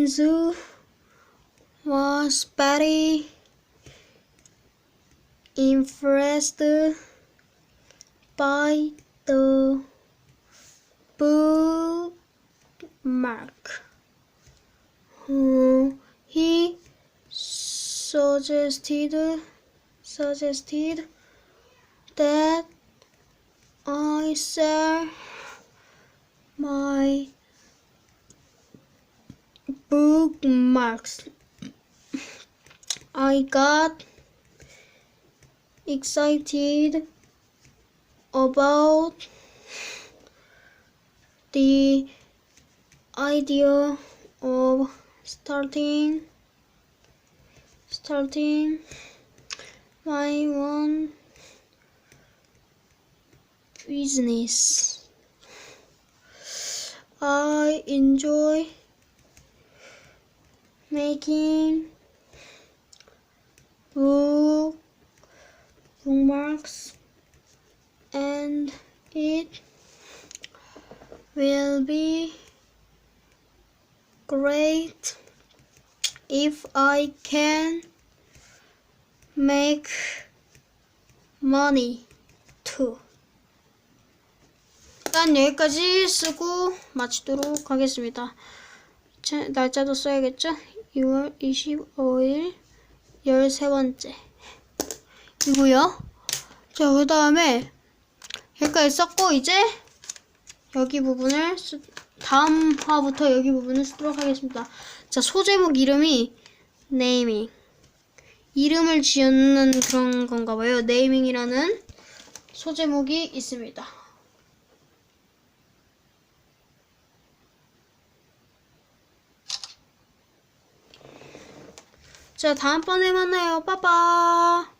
Prince was very impressed by the bookmark. He suggested suggested that I sell my bookmarks. I got excited about the idea of starting starting my own business. I enjoy making book bookmarks and it will be great if I can make money too. 일단 여기까지 쓰고 마치도록 하겠습니다. 자, 날짜도 써야겠죠? 2월 25일 13번째 이고요. 자, 그 다음에 여기까지 썼고 이제 여기 부분을 쓰, 다음 화부터 여기 부분을 쓰도록 하겠습니다. 자, 소제목 이름이 네이밍 이름을 지었는 그런 건가 봐요. 네이밍이라는 소제목이 있습니다. 자, 다음번에 만나요. 빠빠.